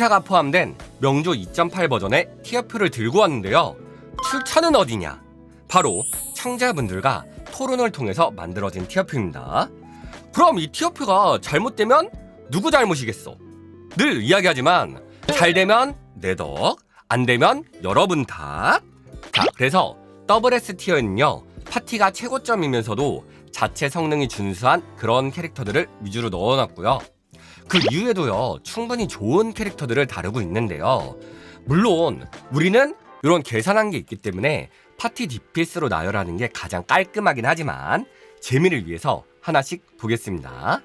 치사가 포함된 명조 2.8 버전의 티어표를 들고 왔는데요. 출처는 어디냐? 바로 청자분들과 토론을 통해서 만들어진 티어표입니다. 그럼 이 티어표가 잘못되면 누구 잘못이겠어? 늘 이야기하지만 잘 되면 내 덕, 안 되면 여러분 탓. 자, 그래서 WS 티어에는요 파티가 최고점이면서도 자체 성능이 준수한 그런 캐릭터들을 위주로 넣어놨고요. 그 이후에도요 충분히 좋은 캐릭터들을 다루고 있는데요. 물론 우리는 이런 계산한 게 있기 때문에 파티 DPS로 나열하는 게 가장 깔끔하긴 하지만 재미를 위해서 하나씩 보겠습니다.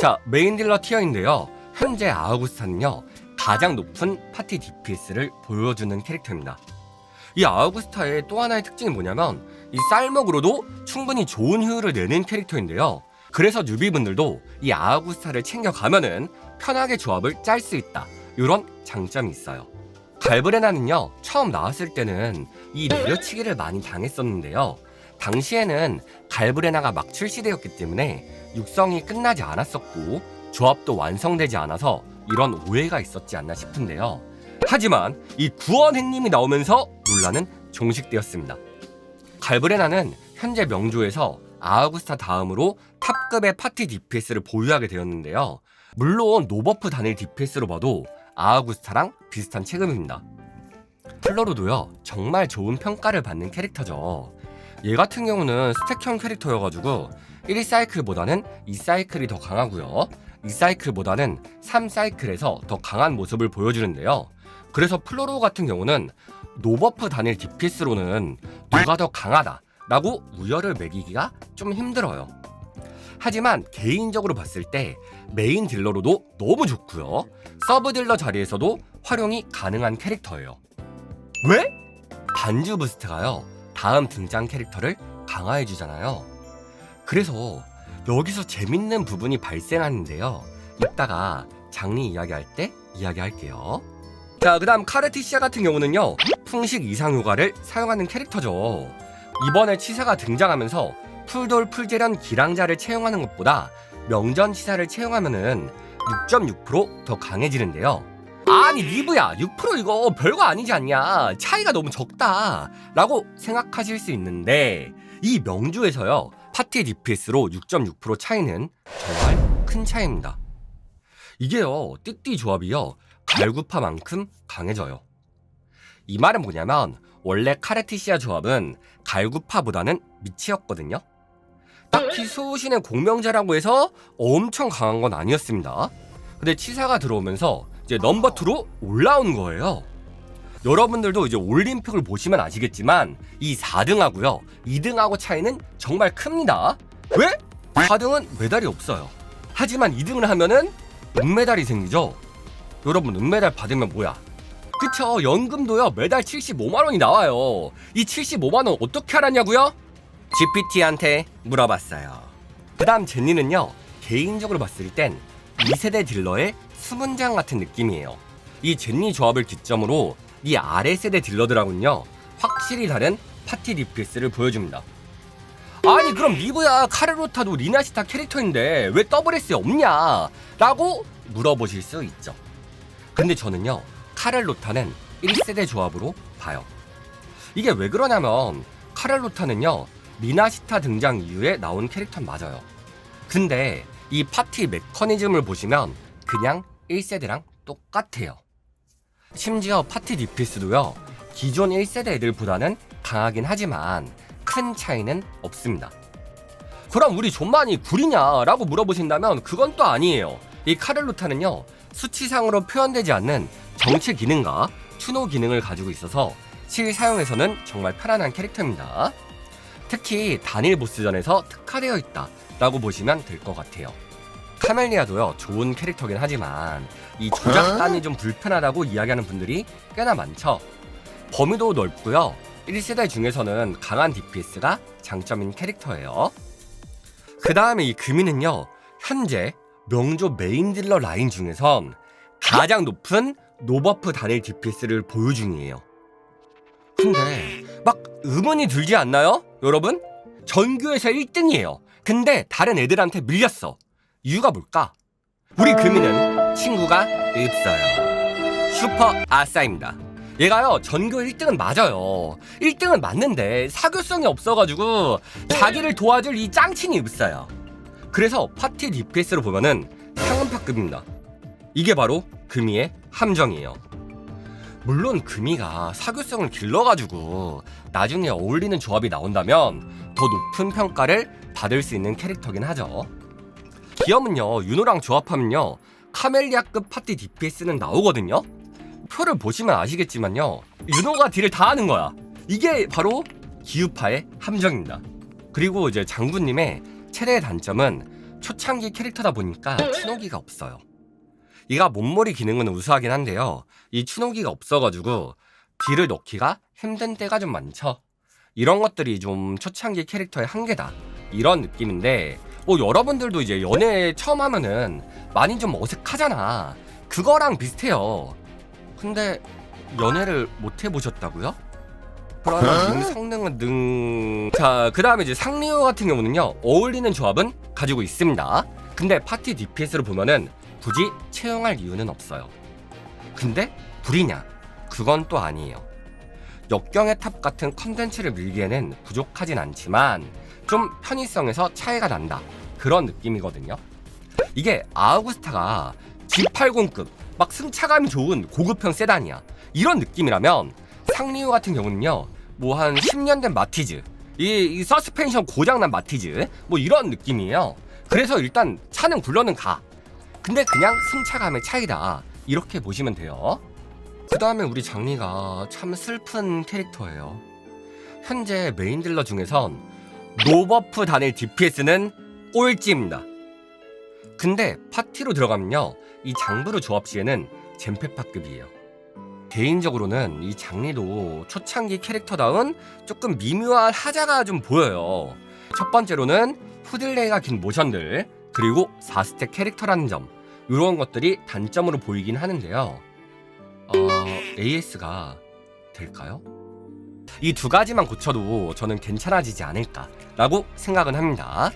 자 메인 딜러 티어인데요. 현재 아우구스타는요 가장 높은 파티 DPS를 보여주는 캐릭터입니다. 이 아우구스타의 또 하나의 특징이 뭐냐면 이 쌀먹으로도 충분히 좋은 효율을 내는 캐릭터인데요. 그래서 뉴비분들도 이 아우구스타를 챙겨가면은 편하게 조합을 짤 수 있다. 이런 장점이 있어요. 갈브레나는요 처음 나왔을 때는 이 내려치기를 많이 당했었는데요. 당시에는 갈브레나가 막 출시되었기 때문에 육성이 끝나지 않았었고 조합도 완성되지 않아서 이런 오해가 있었지 않나 싶은데요. 하지만 이 구원 행님이 나오면서 논란은 종식되었습니다. 갈브레나는 현재 명조에서 아우구스타 다음으로 탑급의 파티 DPS를 보유하게 되었는데요. 물론 노버프 단일 DPS로 봐도 아우구스타랑 비슷한 체급입니다. 플로르도요 정말 좋은 평가를 받는 캐릭터죠. 얘 같은 경우는 스택형 캐릭터여가지고 1사이클보다는 2사이클이 더 강하고요. 2사이클보다는 3사이클에서 더 강한 모습을 보여주는데요. 그래서 플로로 같은 경우는 노버프 단일 DPS로는 누가 더 강하다 라고 우열을 매기기가 좀 힘들어요. 하지만 개인적으로 봤을 때 메인 딜러로도 너무 좋고요. 서브 딜러 자리에서도 활용이 가능한 캐릭터예요. 왜? 반주 부스트가요. 다음 등장 캐릭터를 강화해 주잖아요. 그래서 여기서 재밌는 부분이 발생하는데요. 이따가 장리 이야기할 때 이야기할게요. 자, 그다음 카르티시아 같은 경우는요. 풍식 이상 효과를 사용하는 캐릭터죠. 이번에 치사가 등장하면서 풀돌 풀재련 기랑자를 채용하는 것보다 명전 치사를 채용하면은 6.6%더 강해지는데요. 아니 리브야 6% 이거 별거 아니지 않냐? 차이가 너무 적다 라고 생각하실 수 있는데 이 명주에서요 파티 DPS로 6.6% 차이는 정말 큰 차이입니다. 이게요 띠띠 조합이요 갈구파만큼 강해져요. 이 말은 뭐냐면 원래 카레티시아 조합은 갈구파보다는 미치였거든요 딱히 수호신의 공명자라고 해서 엄청 강한 건 아니었습니다 근데 치사가 들어오면서 이제 넘버 2로 올라온 거예요. 여러분들도 이제 올림픽을 보시면 아시겠지만 이 4등하고요. 2등하고 차이는 정말 큽니다. 왜? 4등은 메달이 없어요. 하지만 2등을 하면은 은메달이 생기죠. 여러분 은메달 받으면 뭐야? 그쵸 연금도요 매달 75만 원이 나와요. 이 75만 원 어떻게 알았냐고요? GPT한테 물어봤어요. 그 다음 제니는요 개인적으로 봤을 땐 2세대 딜러의 수문장 같은 느낌이에요. 이 젠니 조합을 기점으로 이 아래 세대 딜러들하고는요 확실히 다른 파티 DPS를 보여줍니다. 아니 그럼 리브야 카르로타도 리나시타 캐릭터인데 왜 WS에 없냐? 라고 물어보실 수 있죠. 근데 저는요 카를로타는 1세대 조합으로 봐요. 이게 왜 그러냐면 카를로타는요 리나시타 등장 이후에 나온 캐릭터 맞아요. 근데 이 파티 메커니즘을 보시면 그냥 1세대랑 똑같아요. 심지어 파티 DPS도요, 기존 1세대 애들보다는 강하긴 하지만 큰 차이는 없습니다. 그럼 우리 존만이 구리냐? 라고 물어보신다면 그건 또 아니에요. 이 카를루타는요, 수치상으로 표현되지 않는 정치 기능과 추노 기능을 가지고 있어서 실 사용에서는 정말 편안한 캐릭터입니다. 특히 단일 보스전에서 특화되어 있다 라고 보시면 될 것 같아요. 카멜리아도요 좋은 캐릭터긴 하지만 이 조작감이 좀 불편하다고 이야기하는 분들이 꽤나 많죠. 범위도 넓고요. 1세대 중에서는 강한 DPS가 장점인 캐릭터예요. 그 다음에 이 금이는요 현재 명조 메인 딜러 라인 중에선 가장 높은 노버프 단일 DPS를 보유 중이에요. 근데 막 의문이 들지 않나요? 여러분? 전교에서 1등이에요. 근데 다른 애들한테 밀렸어. 이유가 뭘까? 우리 금이는 친구가 없어요. 슈퍼 아싸입니다. 얘가요 전교 1등은 맞아요. 1등은 맞는데 사교성이 없어가지고 자기를 도와줄 이 짱친이 없어요. 그래서 파티 DPS로 보면은 상은파급입니다. 이게 바로 금이의 함정이에요. 물론 금이가 사교성을 길러가지고 나중에 어울리는 조합이 나온다면 더 높은 평가를 받을 수 있는 캐릭터긴 하죠. 기염은요 윤호랑 조합하면요 카멜리아급 파티 DPS는 나오거든요. 표를 보시면 아시겠지만요 윤호가 딜을 다 하는 거야. 이게 바로 기우파의 함정입니다. 그리고 이제 장군님의 최대의 단점은 초창기 캐릭터다 보니까 추노기가 없어요. 이가 몸머리 기능은 우수하긴 한데요. 이 추노기가 없어가지고 딜을 넣기가 힘든 때가 좀 많죠. 이런 것들이 좀 초창기 캐릭터의 한계다. 이런 느낌인데 뭐 여러분들도 이제 연애 처음 하면은 많이 좀 어색하잖아. 그거랑 비슷해요. 근데 연애를 못 해보셨다고요? 그러면 능 성능은 능. 자, 그 다음에 이제 상리오 같은 경우는요, 어울리는 조합은 가지고 있습니다. 근데 파티 DPS를 보면은 굳이 채용할 이유는 없어요. 근데 불이냐? 그건 또 아니에요. 역경의 탑 같은 컨텐츠를 밀기에는 부족하진 않지만 좀 편의성에서 차이가 난다. 그런 느낌이거든요. 이게 아우구스타가 G80급 막 승차감이 좋은 고급형 세단이야. 이런 느낌이라면 상리오 같은 경우는요. 뭐 한 10년 된 마티즈. 이, 이 서스펜션 고장난 마티즈. 뭐 이런 느낌이에요. 그래서 일단 차는 굴러는 가. 근데 그냥 승차감의 차이다. 이렇게 보시면 돼요. 그 다음에 우리 장리가 참 슬픈 캐릭터예요. 현재 메인 딜러 중에선 노버프 단일 DPS는 꼴찌입니다. 근데 파티로 들어가면요. 이 장부르 조합 시에는 젠페파급이에요. 개인적으로는 이 장리도 초창기 캐릭터다운 조금 미묘한 하자가 좀 보여요. 첫 번째로는 후들레이가 긴 모션들, 그리고 4스택 캐릭터라는 점, 이런 것들이 단점으로 보이긴 하는데요. 어, AS가 될까요? 이 두 가지만 고쳐도 저는 괜찮아지지 않을까라고 생각은 합니다.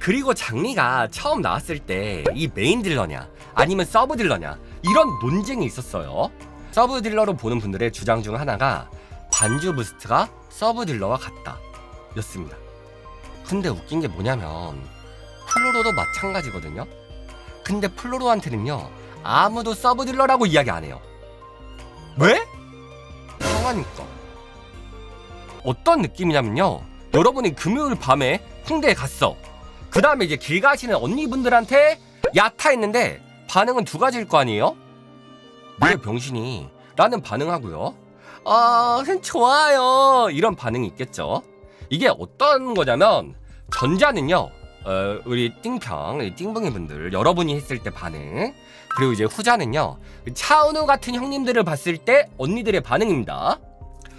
그리고 장리가 처음 나왔을 때 이 메인 딜러냐 아니면 서브 딜러냐 이런 논쟁이 있었어요. 서브 딜러로 보는 분들의 주장 중 하나가 반주 부스트가 서브 딜러와 같다 였습니다. 근데 웃긴 게 뭐냐면 플로로도 마찬가지거든요. 근데 플로로한테는요 아무도 서브 딜러라고 이야기 안 해요. 왜? 상하니까. 어떤 느낌이냐면요. 여러분이 금요일 밤에 홍대에 갔어. 그 다음에 이제 길 가시는 언니분들한테 야타 했는데 반응은 두 가지일 거 아니에요? 왜 병신이? 라는 반응하고요. 아, 좋아요. 이런 반응이 있겠죠. 이게 어떤 거냐면, 전자는요, 어, 우리 띵평, 띵붕이 분들, 여러분이 했을 때 반응. 그리고 이제 후자는요, 차은우 같은 형님들을 봤을 때 언니들의 반응입니다.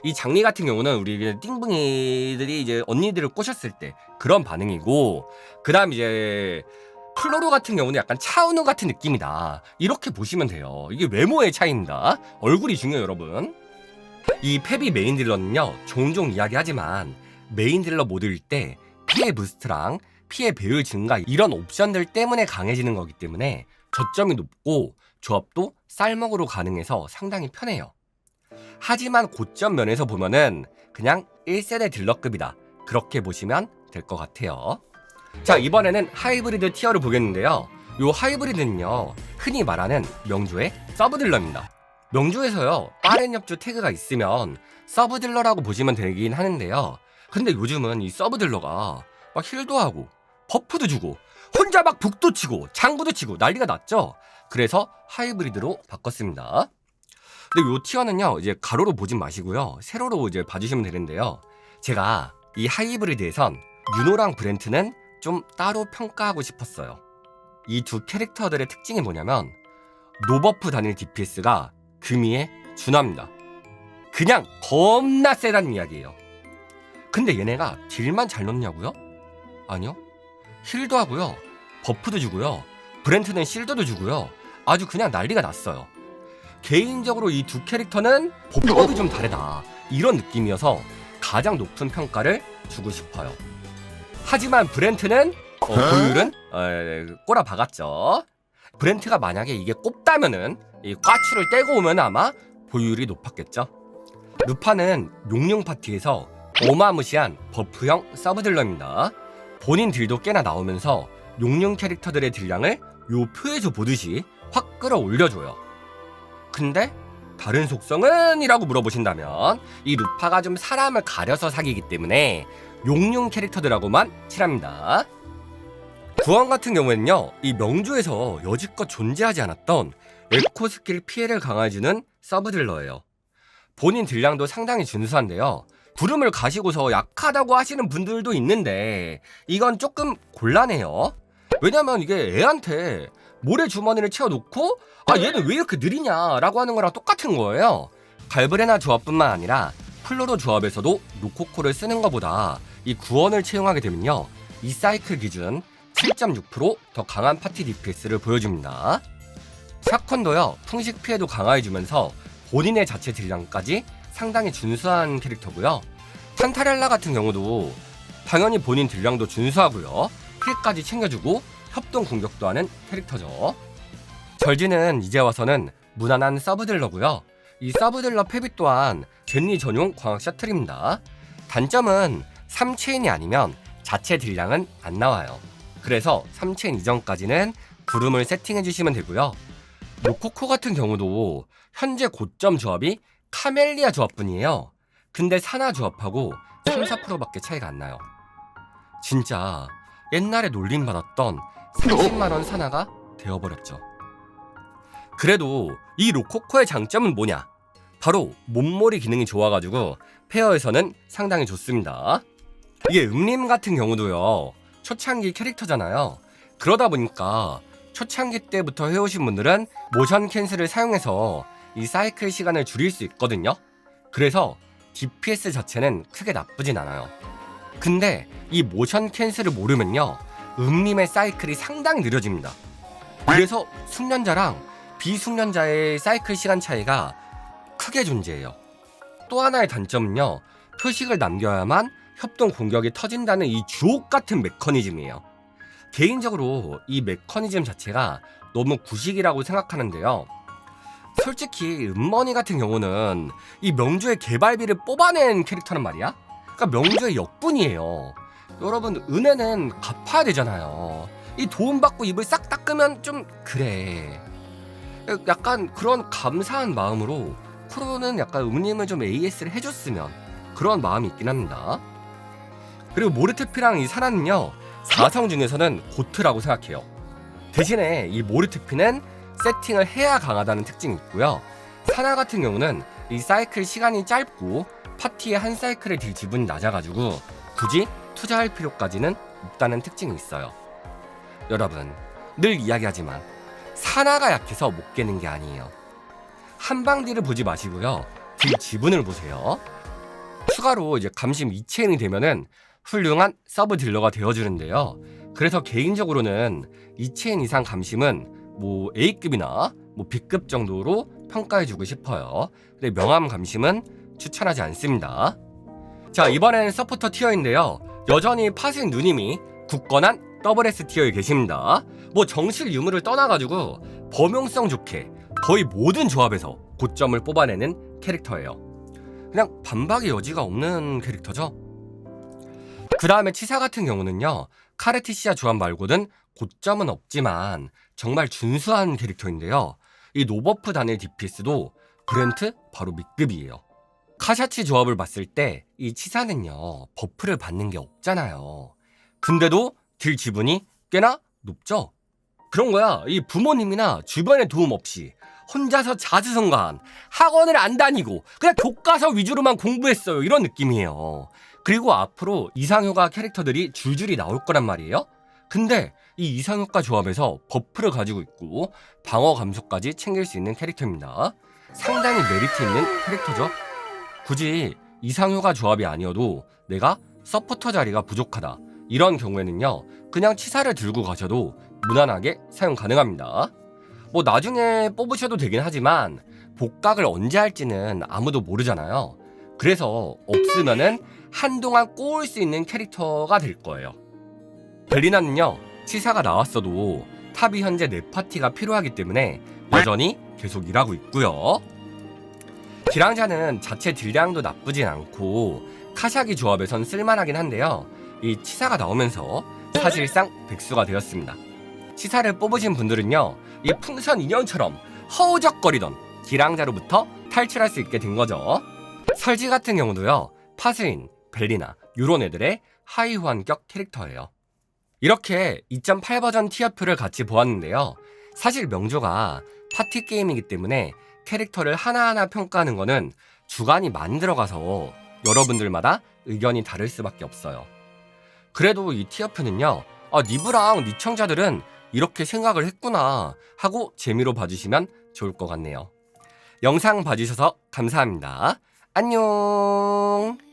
이 장미 같은 경우는 우리 그 띵붕이들이 이제 언니들을 꼬셨을 때 그런 반응이고, 그 다음 이제 플로로 같은 경우는 약간 차은우 같은 느낌이다. 이렇게 보시면 돼요. 이게 외모의 차이입니다. 얼굴이 중요해요, 여러분. 이 페비 메인 딜러는요, 종종 이야기하지만 메인 딜러 모드일 때 피해 부스트랑 피해 배율 증가 이런 옵션들 때문에 강해지는 거기 때문에 저점이 높고 조합도 쌀먹으로 가능해서 상당히 편해요. 하지만 고점 면에서 보면은 그냥 1세대 딜러급이다. 그렇게 보시면 될 것 같아요. 자, 이번에는 하이브리드 티어를 보겠는데요. 요 하이브리드는요, 흔히 말하는 명주의 서브 딜러입니다. 명주에서요, 빠른 협주 태그가 있으면 서브 딜러라고 보시면 되긴 하는데요. 근데 요즘은 이 서브 딜러가 막 힐도 하고, 버프도 주고, 혼자 막 북도 치고, 장구도 치고, 난리가 났죠? 그래서 하이브리드로 바꿨습니다. 근데 요 티어는요, 이제 가로로 보진 마시고요. 세로로 이제 봐주시면 되는데요. 제가 이 하이브리드에선 유노랑 브렌트는 좀 따로 평가하고 싶었어요. 이 두 캐릭터들의 특징이 뭐냐면 노버프 단일 DPS가 금이에 준합니다. 그냥 겁나 세다는 이야기예요. 근데 얘네가 딜만 잘 넣냐고요? 아니요. 힐도 하고요. 버프도 주고요. 브렌트는 실드도 주고요. 아주 그냥 난리가 났어요. 개인적으로 이 두 캐릭터는 법법이 좀 다르다. 이런 느낌이어서 가장 높은 평가를 주고 싶어요. 하지만 브렌트는 어, 보율은 어, 꼬라 박았죠. 브렌트가 만약에 이게 꼽다면은 이 꽈추를 떼고 오면 아마 보유율이 높았겠죠. 루파는 용룡 파티에서 어마무시한 버프형 서브딜러입니다. 본인 딜도 꽤나 나오면서 용룡 캐릭터들의 딜량을 요 표에서 보듯이 확 끌어올려줘요. 근데 다른 속성은? 이라고 물어보신다면 이 루파가 좀 사람을 가려서 사기이기 때문에 용룡 캐릭터들하고만 칠합니다. 구원 같은 경우에는요, 이 명조에서 여지껏 존재하지 않았던 에코 스킬 피해를 강화해주는 서브딜러예요. 본인 딜량도 상당히 준수한데요. 구름을 가시고서 약하다고 하시는 분들도 있는데 이건 조금 곤란해요. 왜냐면 이게 애한테 모래 주머니를 채워놓고 아 얘는 왜 이렇게 느리냐라고 하는 거랑 똑같은 거예요. 갈브레나 조합뿐만 아니라 플로로 조합에서도 루코코를 쓰는 것보다 이 구원을 채용하게 되면요. 이 사이클 기준 7.6%더 강한 파티 DPS를 보여줍니다. 샤콘도요 풍식 피해도 강화해주면서 본인의 자체 딜량까지 상당히 준수한 캐릭터고요. 탄타렐라 같은 경우도 당연히 본인 딜량도 준수하고요. 힐까지 챙겨주고 협동 공격도 하는 캐릭터죠. 절지는 이제 와서는 무난한 서브딜러고요. 이 서브딜러 패비 또한 젠리 전용 광학 셔틀입니다. 단점은 3체인이 아니면 자체 딜량은 안 나와요. 그래서 3체인 이전까지는 구름을 세팅해 주시면 되고요. 로코코 같은 경우도 현재 고점 조합이 카멜리아 조합뿐이에요. 근데 사나 조합하고 3, 4%밖에 차이가 안 나요. 진짜 옛날에 놀림받았던 30만원 사나가 되어버렸죠. 그래도 이 로코코의 장점은 뭐냐? 바로 몸몰이 기능이 좋아가지고 페어에서는 상당히 좋습니다. 이게 음림 같은 경우도요. 초창기 캐릭터잖아요. 그러다 보니까 초창기 때부터 해오신 분들은 모션 캔슬을 사용해서 이 사이클 시간을 줄일 수 있거든요. 그래서 DPS 자체는 크게 나쁘진 않아요. 근데 이 모션 캔슬을 모르면요. 음림의 사이클이 상당히 느려집니다. 그래서 숙련자랑 비숙련자의 사이클 시간 차이가 크게 존재해요. 또 하나의 단점은요. 표식을 남겨야만 협동 공격이 터진다는 이 주옥 같은 메커니즘이에요. 개인적으로 이 메커니즘 자체가 너무 구식이라고 생각하는데요. 솔직히 음머니 같은 경우는 이 명주의 개발비를 뽑아낸 캐릭터란 말이야. 그러니까 명주의 역분이에요. 여러분 은혜는 갚아야 되잖아요. 이 도움 받고 입을 싹 닦으면 좀 그래. 약간 그런 감사한 마음으로 프로는 약간 음님을 좀 AS를 해줬으면 그런 마음이 있긴 합니다. 그리고 모르테피랑 이 사나는요 4성 중에서는 고트라고 생각해요. 대신에 이 모르테피는 세팅을 해야 강하다는 특징이 있고요. 사나 같은 경우는 이 사이클 시간이 짧고 파티의 한 사이클의 딜 지분이 낮아가지고 굳이 투자할 필요까지는 없다는 특징이 있어요. 여러분 늘 이야기하지만 사나가 약해서 못 깨는 게 아니에요. 한방 딜을 보지 마시고요. 딜 지분을 보세요. 추가로 이제 감심 2체인이 되면은 훌륭한 서브 딜러가 되어주는데요. 그래서 개인적으로는 2체인 이상 감심은 뭐 A급이나 뭐 B급 정도로 평가해주고 싶어요. 근데 명함 감심은 추천하지 않습니다. 자 이번엔 서포터 티어인데요. 여전히 파생 누님이 굳건한 더블 S 티어에 계십니다. 뭐 정실 유무를 떠나가지고 범용성 좋게 거의 모든 조합에서 고점을 뽑아내는 캐릭터예요. 그냥 반박의 여지가 없는 캐릭터죠. 그 다음에 치사 같은 경우는요, 카르티시아 조합 말고는 고점은 없지만 정말 준수한 캐릭터인데요. 이 노버프 단일 DPS도 브렌트 바로 밑급이에요. 카샤치 조합을 봤을 때 이 치사는요, 버프를 받는 게 없잖아요. 근데도 딜 지분이 꽤나 높죠? 그런 거야. 이 부모님이나 주변의 도움 없이 혼자서 자수성가한 학원을 안 다니고 그냥 교과서 위주로만 공부했어요. 이런 느낌이에요. 그리고 앞으로 이상효과 캐릭터들이 줄줄이 나올 거란 말이에요. 근데 이 이상효과 조합에서 버프를 가지고 있고 방어 감소까지 챙길 수 있는 캐릭터입니다. 상당히 메리트 있는 캐릭터죠. 굳이 이상효과 조합이 아니어도 내가 서포터 자리가 부족하다. 이런 경우에는요, 그냥 치사를 들고 가셔도 무난하게 사용 가능합니다. 뭐 나중에 뽑으셔도 되긴 하지만 복각을 언제 할지는 아무도 모르잖아요. 그래서 없으면은 한동안 꼬을 수 있는 캐릭터가 될 거예요. 벨리나는요, 치사가 나왔어도 탑이 현재 4파티가 필요하기 때문에 여전히 계속 일하고 있고요. 기랑자는 자체 딜량도 나쁘진 않고 카샤기 조합에선 쓸만하긴 한데요. 이 치사가 나오면서 사실상 백수가 되었습니다. 치사를 뽑으신 분들은요, 이 풍선 인형처럼 허우적거리던 기랑자로부터 탈출할 수 있게 된 거죠. 설지 같은 경우도요, 파스인, 벨리나, 요런 애들의 하이 호환격 캐릭터예요. 이렇게 2.8 버전 티어표를 같이 보았는데요. 사실 명조가 파티 게임이기 때문에 캐릭터를 하나하나 평가하는 거는 주관이 만들어가서 여러분들마다 의견이 다를 수밖에 없어요. 그래도 이 티어표는요, 아, 니브랑 니청자들은 이렇게 생각을 했구나 하고 재미로 봐주시면 좋을 것 같네요. 영상 봐주셔서 감사합니다. 안녕!